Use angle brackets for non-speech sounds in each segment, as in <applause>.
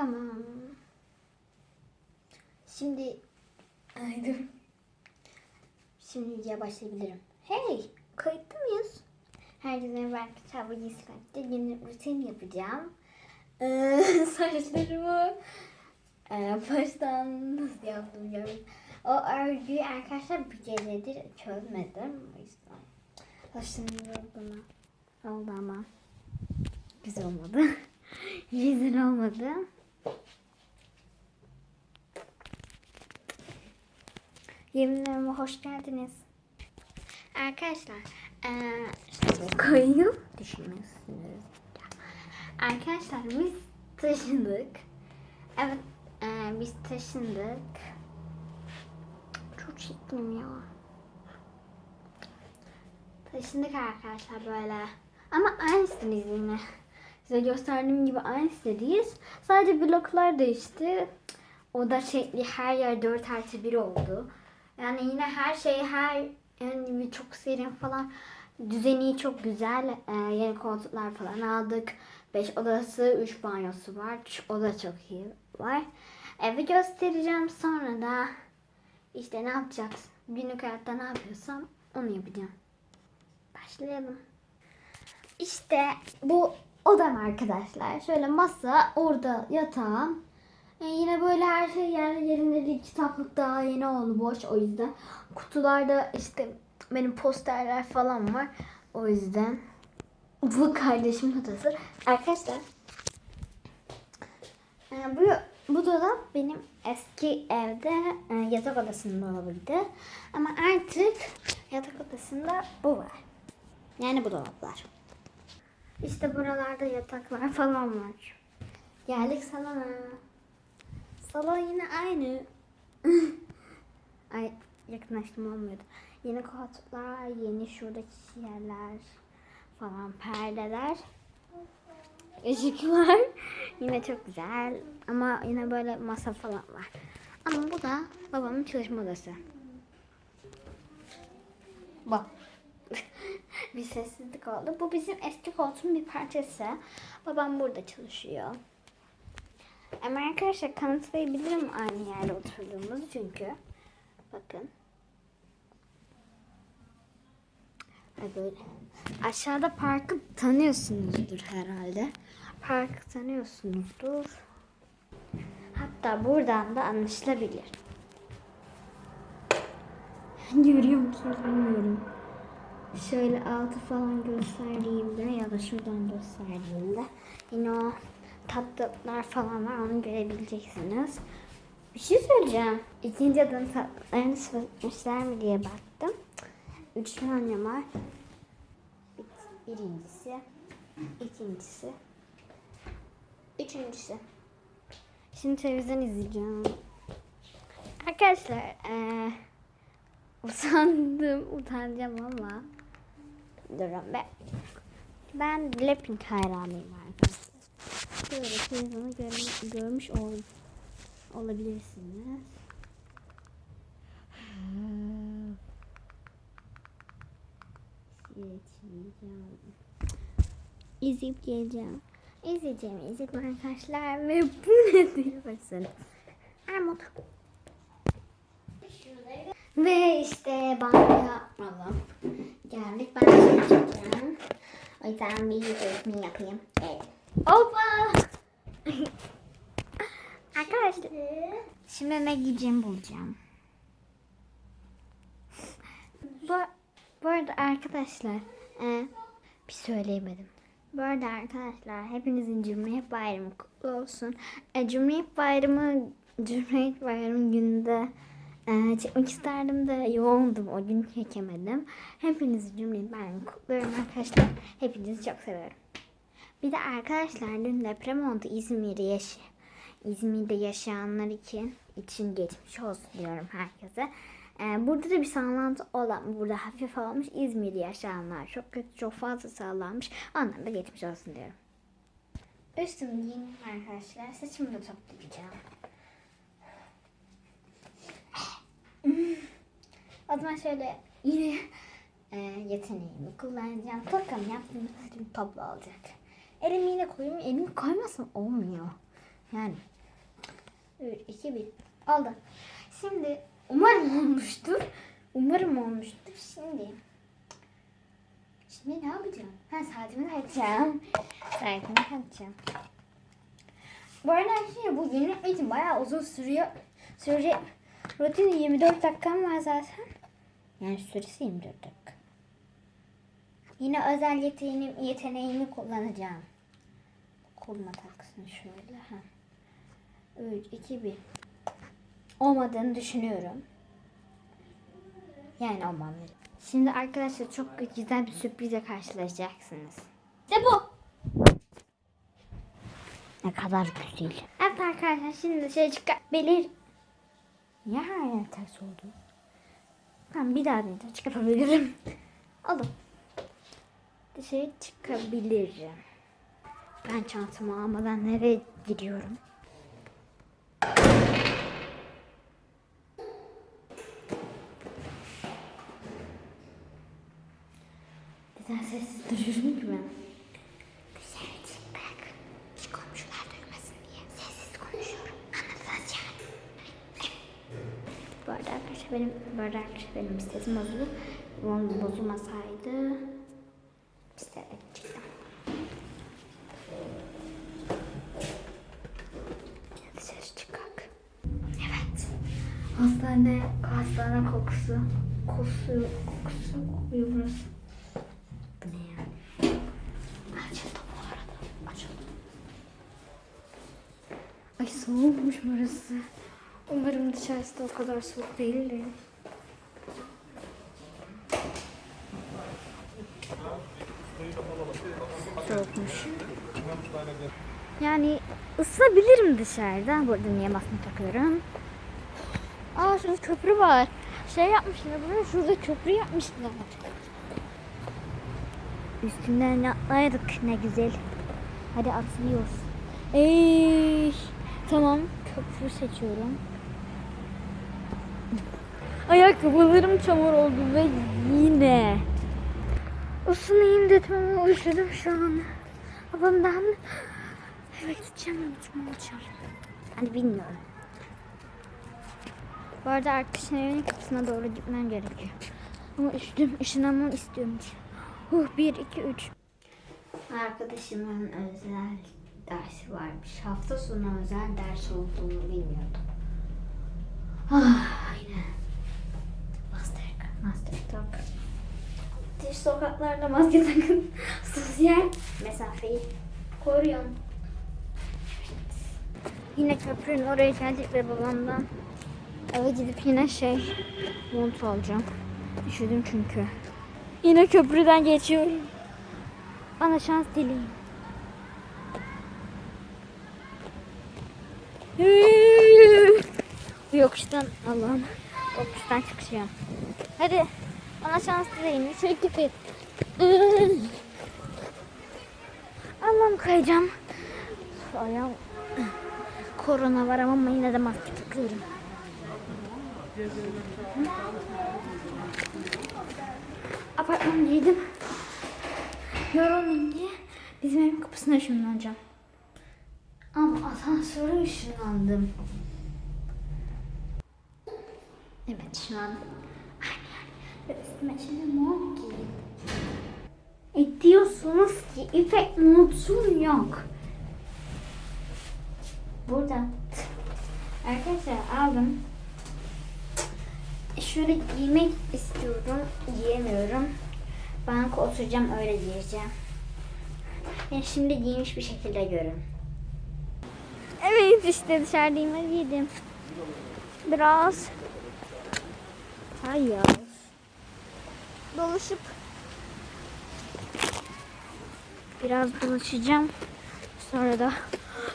Tamam. Şimdi ay. Şimdi videoya başlayabilirim. Hey, kayıtlı mıyız? Herkese arkadaşlar. Bugün Skype'de yeni rutin yapacağım. Ee, <laughs> saçlarımı e, baştan nasıl yaptım diyorum. O örgüyü arkadaşlar bir gecedir çözmedim. O yüzden. Saçlarım buna oldu ama güzel olmadı. <laughs> güzel olmadı. Yeminlerime hoş geldiniz. Arkadaşlar, şöyle koyayım. Düşünmüyorsunuz. Arkadaşlar biz taşındık. Evet, eee, biz taşındık. Çok çektim ya. Taşındık arkadaşlar böyle. Ama aynı sitedeyiz yine. Size gösterdiğim gibi aynı sitedeyiz. Sadece bloklar değişti. Oda şekli her yer 4 artı 1 oldu. Yani yine her şey her yani çok serin falan. Düzeni çok güzel. Ee, yeni koltuklar falan aldık. 5 odası, 3 banyosu var. O da çok iyi var. Evi göstereceğim sonra da işte ne yapacağız? Günlük hayatta ne yapıyorsam onu yapacağım. Başlayalım. İşte bu odam arkadaşlar. Şöyle masa, orada yatağım. E, yine böyle her şey yer yerinde değil. Kitaplık daha yeni oldu boş o yüzden. Kutularda işte benim posterler falan var. O yüzden bu kardeşimin odası. Arkadaşlar e, bu bu dolap benim eski evde e, yatak odasının dolabıydı. Ama artık yatak odasında bu var. Yani bu dolaplar. İşte buralarda yataklar falan var. Geldik salona. Salon yine aynı. Ay yakınlaştım olmuyordu. Yeni koltuklar, yeni şuradaki yerler falan perdeler. Işıklar <laughs> yine çok güzel ama yine böyle masa falan var. Ama bu da babamın çalışma odası. Bak. <laughs> bir sessizlik oldu. Bu bizim eski koltuğun bir parçası. Babam burada çalışıyor. Ama arkadaşlar kanıtlayabilirim aynı yerde oturduğumuzu çünkü. Bakın. Ay böyle. Aşağıda parkı tanıyorsunuzdur herhalde. Parkı tanıyorsunuzdur. Hatta buradan da anlaşılabilir. <laughs> Görüyor musunuz bilmiyorum. Şöyle altı falan gösterdiğimde ya da şuradan gösterdiğimde yine o tatlılar falan var onu görebileceksiniz. Bir şey söyleyeceğim. İkinci adım tatlılarını sıvışmışlar mı diye baktım. Üç tane var. Bir- Birincisi, ikincisi, üçüncüsü. Şimdi televizyon izleyeceğim. Arkadaşlar, eee usandım, utanacağım ama durun be. Ben Blackpink hayranıyım. Böyle televizyonu görmüş, görmüş ol, olabilirsiniz. Seçeceğim. İzleyip geleceğim. İzleyeceğim, izledim arkadaşlar ve bu ne diyorsun? Armut. Ve işte banyo yapmadım. Geldik ben çekeceğim. O yüzden bir resmi yapayım. Evet. Hoppa! Arkadaşlar. Şimdi ne giyeceğimi bulacağım. Bu, bu arada arkadaşlar e, bir söyleyemedim. Bu arada arkadaşlar hepinizin Cumhuriyet Bayramı kutlu olsun. E, Cumhuriyet Bayramı Cumhuriyet Bayramı gününde e, çekmek isterdim de yoğundum o gün çekemedim. Hepinizin Cumhuriyet Bayramı kutluyorum arkadaşlar. Hepinizi çok seviyorum. Bir de arkadaşlar dün deprem oldu İzmir'de yaş İzmir'de yaşayanlar için için geçmiş olsun diyorum herkese. Ee, burada da bir sallantı olan, burada hafif olmuş İzmir'de yaşayanlar çok kötü, çok fazla sallanmış. Onlara da geçmiş olsun diyorum. Üstümü giyindim arkadaşlar. Saçımı da toplayacağım. o zaman şöyle yine e, yeteneğimi kullanacağım. Tokamı yaptığımda saçım toplu olacak. Elimi yine koyayım. Elimi koymazsam olmuyor. Yani 3, 2, 1. Oldu. Şimdi umarım olmuştur. Umarım olmuştur. Şimdi Şimdi ne yapacağım? Ha saatimi takacağım. Saatimi takacağım. Bu arada arkadaşlar bu yeni için bayağı uzun sürüyor. Sürecek. Rutin 24 dakikam var zaten. Yani süresi 24 dakika. Yine özel yeteneğimi, yeteneğimi kullanacağım. Koluma taksın şöyle. Ha. 3, 2, 1. Olmadığını düşünüyorum. Yani olmam. Şimdi arkadaşlar çok güzel bir sürprizle karşılaşacaksınız. İşte bu. Ne kadar güzel. Evet arkadaşlar şimdi dışarı çıkar. Belir. Niye yer ters oldu? Tamam bir daha deneyeceğim. Çıkabilirim. Oldu. Dışarı çıkabilirim. Ben çantamı almadan nereye gidiyorum? Neden sessiz duruyorum ki ben? Dışarı çıktık. Şu komşular duymasın diye sessiz konuşuyorum. Anladınız yani. Bu arada arkadaşlar benim, bu arada arkadaşlar benim sesim bozuldu. Bozulmasaydı hastane kokusu. Kokusu, kokusu kokuyor burası. Bu ne yani? Açıldı bu arada. Açıldı. Ay soğukmuş burası. Umarım dışarısı da o kadar soğuk değildir. Soğukmuş. Yani ısınabilirim dışarıda. Burada niye maske takıyorum? Aa şurada köprü var. Şey yapmışlar buraya şurada köprü yapmışlar. Üstünden atlaydık ne güzel. Hadi atlıyoruz. Ey, tamam köprü seçiyorum. <laughs> Ayakkabılarım çamur oldu ve yine. Isınayım dedim ama üşüdüm şu an. Babamdan eve gideceğim unutma olacağım. Hani bilmiyorum. Bu arada arkadaşın evinin kapısına doğru gitmem gerekiyor. Ama üşüdüm, ışınlanmam istiyorum. Huh, bir, iki, üç. Arkadaşımın özel dersi varmış. Hafta sonu özel ders olduğunu bilmiyordum. Ah, yine. Master, master talk. Dış sokaklarda maske takın. <laughs> Sosyal mesafeyi koruyun. Yine köprünün oraya geldik ve babamdan eve gidip yine şey mont alacağım. Üşüdüm çünkü. Yine köprüden geçiyorum. Bana şans dileyin. <laughs> Yokuştan Allah'ım. Yokuştan çıkacağım. Hadi bana şans dileyin. Teklif et. Allah'ım kayacağım. Ayağım korona var ama yine de maske takıyorum. Apartman giydim. Yorulmayayım diye bizim evin kapısına ışınlanacağım. Ama asansöre ışınlandım. Evet şu an üstüme şimdi mont giydim. E diyorsunuz ki ipek montum yok. Burada. Arkadaşlar aldım. Şöyle giymek istiyorum. Giyemiyorum. Banka oturacağım öyle giyeceğim. Yani şimdi giymiş bir şekilde görün. Evet işte dışarıdayım hadi giydim. Biraz Hayır. Dolaşıp biraz dolaşacağım. Sonra da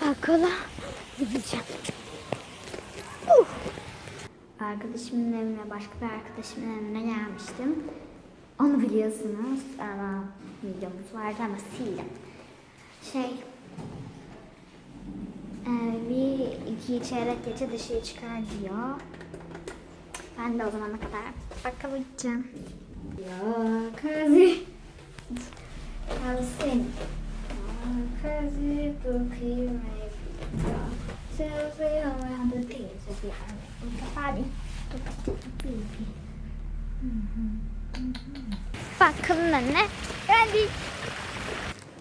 bakkala gideceğim. Uh. Arkadaşımın evine, başka bir arkadaşımın evine gelmiştim. Onu biliyorsunuz. Ama videomuz vardı ama sildim. Şey, e, bir iki çeyrek geçe dışarı çıkar diyor. Ben de o zamana kadar gideceğim. Ya kazi. Kalsın. Kazi bakayım. Ourselves around the things of the body. Bak kapının önüne geldik.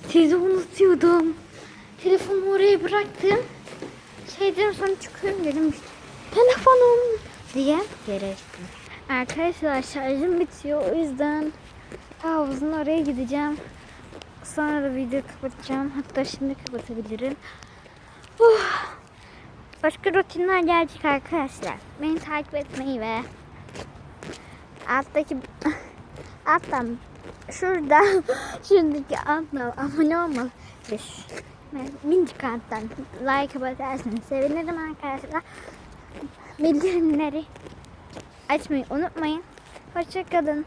Sizi unutuyordum. Telefonu oraya bıraktım. Şeyden sonra çıkıyorum dedim. Telefonum diye yere ettim. Arkadaşlar şarjım bitiyor. O yüzden havuzun oraya gideceğim. Sonra da video kapatacağım. Hatta şimdi kapatabilirim. Uh. Başka rutinler gelecek arkadaşlar. Beni takip etmeyi ve alttaki <laughs> alttan şurada <laughs> şuradaki alttan abone olmalı minicik alttan like basarsanız sevinirim arkadaşlar. Bildirimleri açmayı unutmayın. Hoşçakalın.